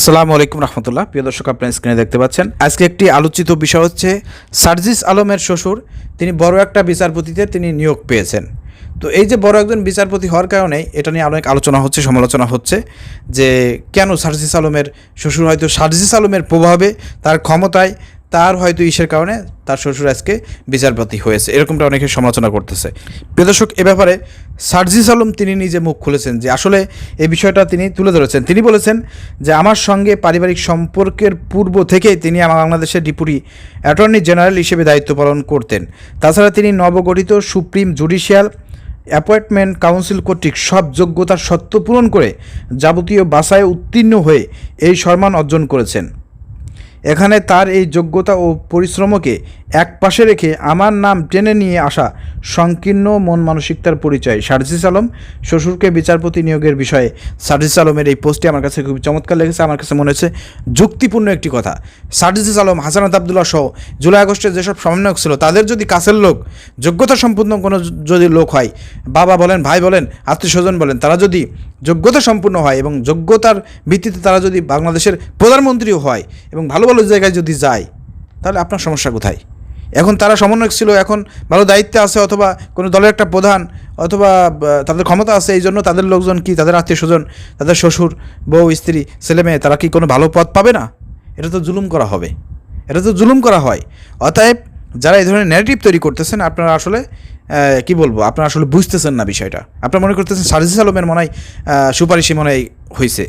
আসসালামু আলাইকুম রহমতুল্লাহ। প্রিয় দর্শক, আপনার স্ক্রিনে দেখতে পাচ্ছেন। আজকে একটি আলোচিত বিষয় হচ্ছে, সার্জিস আলমের শ্বশুর, তিনি বড় একটা বিচারপতিতে তিনি নিয়োগ পেয়েছেন। তো এই যে বড় একজন বিচারপতি হওয়ার কারণে এটা নিয়ে অনেক আলোচনা হচ্ছে, সমালোচনা হচ্ছে, যে কেন সার্জিস আলমের শ্বশুর হয়তো সার্জিস আলমের প্রভাবে তার ক্ষমতায় তার হয়তো ইসের কারণে তার শ্বশুর আজকে বিচারপতি হয়েছে। এরকমটা অনেকে সমালোচনা করতেছে। প্রিয় দর্শক, এ ব্যাপারে সার্জিস আলম তিনি নিজে মুখ খুলেছেন যে আসলে এই বিষয়টা তিনি তুলে ধরেছেন। তিনি বলেছেন যে আমার সঙ্গে পারিবারিক সম্পর্কের পূর্ব থেকেই তিনি বাংলাদেশের ডিপুটি অ্যাটর্নি জেনারেল হিসেবে দায়িত্ব পালন করতেন। তাছাড়া তিনি নবগঠিত সুপ্রিম জুডিশিয়াল অ্যাপয়েন্টমেন্ট কাউন্সিল কর্তৃক সব যোগ্যতার সত্য পূরণ করে যাবতীয় বাসায় উত্তীর্ণ হয়ে এই সম্মান অর্জন করেছেন। এখানে তার এই যোগ্যতা ও পরিশ্রমকে এক পাশে রেখে আমার নাম টেনে নিয়ে আসা সংকীর্ণ মন মানসিকতার পরিচয়। সার্জিস আলম, শ্বশুরকে বিচারপতি নিয়োগের বিষয়ে। সার্জিস আলমের এই পোস্টটি আমার কাছে খুব চমৎকার লেগেছে। আমার কাছে মনে হয়েছে যুক্তিপূর্ণ একটি কথা। সার্জিস আলম হাসানাত আবদুল্লাহ সহ জুলাই আগস্টের যেসব সমন্বয়ক ছিল, তাদের যদি কাছের লোক, যোগ্যতা সম্পূর্ণ কোনো যদি লোক হয়, বাবা বলেন, ভাই বলেন, আত্মীয় স্বজন বলেন, তারা যদি যোগ্যতা সম্পূর্ণ হয় এবং যোগ্যতার ভিত্তিতে তারা যদি বাংলাদেশের প্রধানমন্ত্রীও হয় এবং ভালো ভালো জায়গায় যদি যায়, তাহলে আপনার সমস্যা কোথায়? এখন তারা সমন্বয়ক ছিল, এখন ভালো দায়িত্বে আছে অথবা কোনো দলের একটা প্রধান অথবা তাদের ক্ষমতা আছে, এই জন্য তাদের লোকজন কি, তাদের আত্মীয় স্বজন, তাদের শ্বশুর, বউ, স্ত্রী, ছেলে মেয়ে, তারা কি কোনো ভালো পদ পাবে না? এটা তো জুলুম করা হবে। এটা তো জুলুম করা হয়। অতএব যারা এই ধরনের ন্যারেটিভ তৈরি করতেছেন, আপনারা আসলে কি বলব, আপনারা আসলে বুঝতেছেন না বিষয়টা। আপনারা মনে করতেছেন সার্জিস আলমের মনে হয় সুপারিশই মনে হয় হয়েছে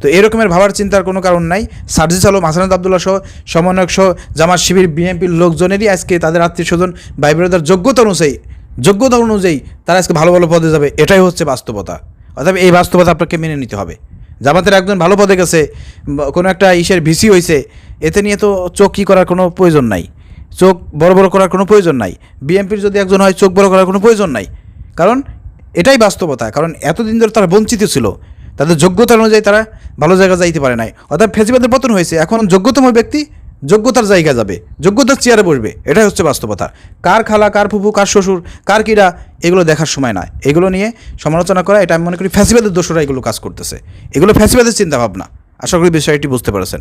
তো এরকমের ভাবার চিন্তার কোনো কারণ নাই। সার্জিস আলম, হাসানাত আবদুল্লাহ সহ সমন্বয়ক সহ জামাত শিবির বিএনপির লোকজনেরই আজকে তাদের আত্মীয় স্বজন ভাই বোনেদের যোগ্যতা অনুযায়ী যোগ্যতা অনুযায়ী তারা আজকে ভালো ভালো পদে যাবে। এটাই হচ্ছে বাস্তবতা। অর্থাৎ এই বাস্তবতা আপনাকে মেনে নিতে হবে। জামাতের একজন ভালো পদে গেছে, কোনো একটা ইসের ভিসি হয়েছে এতে নিয়ে তো চোখ কী করার কোনো প্রয়োজন নাই। চোখ বড় বড় করার কোনো প্রয়োজন নাই। বিএনপির যদি একজন হয়, চোখ বড় করার কোনো প্রয়োজন নাই। কারণ এটাই বাস্তবতা। কারণ এতদিন ধরে তারা বঞ্চিত ছিল। তাদের যোগ্যতা অনুযায়ী তারা ভালো জায়গা যাইতে পারে নাই। অর্থাৎ ফেসিবাদের পতন হয়েছে, এখন যোগ্যতম ব্যক্তি যোগ্যতার জায়গা যাবে, যোগ্যতার চেয়ারে বসবে, এটাই হচ্ছে বাস্তবতা। কার খালা, কার ফুফু, কার শ্বশুর, কার কিরা এগুলো দেখার সময় নয় এগুলো নিয়ে সমালোচনা করা, এটা আমি মনে করি ফ্যাসিবাদের দোষরা এগুলো কাজ করতেছে। এগুলো ফ্যাসিবাদের চিন্তাভাবনা। আশা করি বিষয়টি বুঝতে পেরেছেন।